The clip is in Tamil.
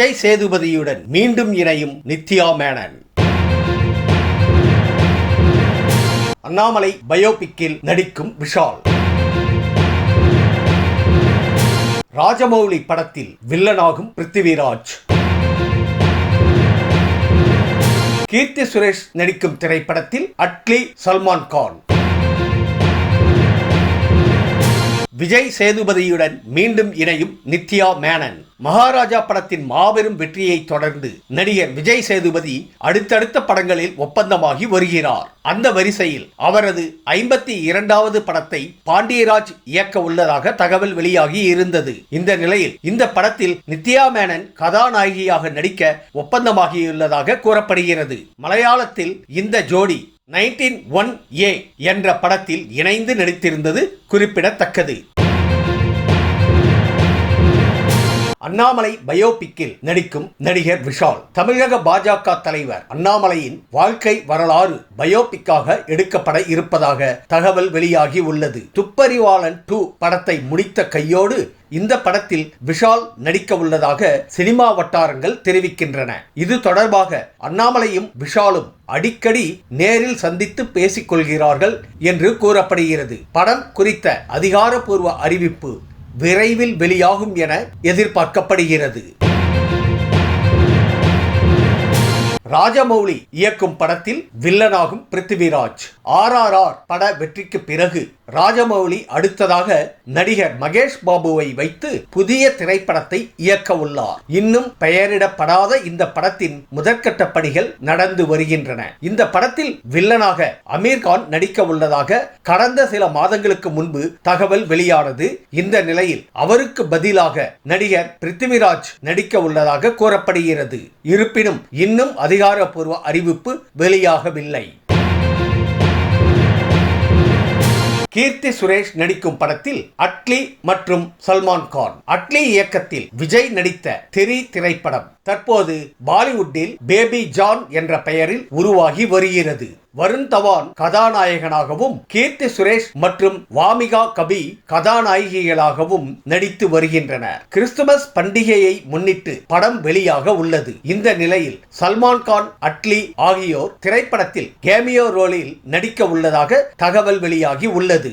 விஜய் சேதுபதியுடன் மீண்டும் இணையும் நித்யா மேனன். அண்ணாமலை பயோபிக்கில் நடிக்கும் விஷால். ராஜமௌலி படத்தில் வில்லனாகும் பிருத்திவிராஜ். கீர்த்தி சுரேஷ் நடிக்கும் திரைப்படத்தில் அட்லி சல்மான் கான். விஜய் சேதுபதியுடன் மீண்டும் இணையும் நித்யா மேனன். மகாராஜா படத்தின் மாபெரும் வெற்றியை தொடர்ந்து நடிகர் விஜய் சேதுபதி அடுத்தடுத்த படங்களில் ஒப்பந்தமாகி வருகிறார். அந்த வரிசையில் அவரது ஐம்பத்தி இரண்டாவது படத்தை பாண்டியராஜ் இயக்க உள்ளதாக தகவல் வெளியாகி இருந்தது. இந்த நிலையில் இந்த படத்தில் நித்யா மேனன் கதாநாயகியாக நடிக்க ஒப்பந்தமாகியுள்ளதாக கூறப்படுகிறது. மலையாளத்தில் இந்த ஜோடி நைன்டீன் ஒன் ஏ என்ற படத்தில் இணைந்து நடித்திருந்தது குறிப்பிடத்தக்கது. அண்ணாமலை பயோபிக்கில் நடிக்கும் நடிகர் விஷால். தமிழக பாஜக தலைவர் அண்ணாமலையின் வாழ்க்கை வரலாறு பயோபிக்காக எடுக்கப்பட இருப்பதாக தகவல் வெளியாகி உள்ளது. துப்பறிவாளன் டூ படத்தை முடித்த கையோடு இந்த படத்தில் விஷால் நடிக்க உள்ளதாக சினிமா வட்டாரங்கள் தெரிவிக்கின்றன. இது தொடர்பாக அண்ணாமலையும் விஷாலும் அடிக்கடி நேரில் சந்தித்து பேசிக் கொள்கிறார்கள் என்று கூறப்படுகிறது. படம் குறித்த அதிகாரப்பூர்வ அறிவிப்பு விரைவில் வெளியாகும் என எதிர்பார்க்கப்படுகிறது. ராஜமௌலி இயக்கும் படத்தில் வில்லனாகும் பிருத்திவிராஜ். ஆர் ஆர் ஆர் பட வெற்றிக்கு பிறகு ராஜமௌலி அடுத்ததாக நடிகர் மகேஷ் பாபுவை வைத்து புதிய திரைப்படத்தை இயக்க உள்ளார். இன்னும் பெயரிடப்படாத இந்த படத்தின் முதற்கட்ட பணிகள் நடந்து வருகின்றன. இந்த படத்தில் வில்லனாக அமீர்கான் நடிக்க உள்ளதாக கடந்த சில மாதங்களுக்கு முன்பு தகவல் வெளியானது. இந்த நிலையில் அவருக்கு பதிலாக நடிகர் பிருத்திவிராஜ் நடிக்க உள்ளதாக கூறப்படுகிறது. இருப்பினும் இன்னும் அதிகாரப்பூர்வ அறிவிப்பு வெளியாகவில்லை. கீர்த்தி சுரேஷ் நடிக்கும் படத்தில் அட்லி மற்றும் சல்மான் கான். அட்லி இயக்கத்தில் விஜய் நடித்த தெரி திரைப்படம். தற்போது பாலிவுட்டில் பேபி ஜான் என்ற பெயரில் உருவாகி வருகிறது. வருண் தவான் கதாநாயகனாகவும் கீர்த்தி சுரேஷ் மற்றும் வாமிகா கபி கதாநாயகிகளாகவும் நடித்து வருகின்றனர். கிறிஸ்துமஸ் பண்டிகையை முன்னிட்டு படம் வெளியாக உள்ளது. இந்த நிலையில் சல்மான் கான் அட்லி ஆகியோர் திரைப்படத்தில் கேமியோ ரோலில் நடிக்க உள்ளதாக தகவல் வெளியாகி உள்ளது.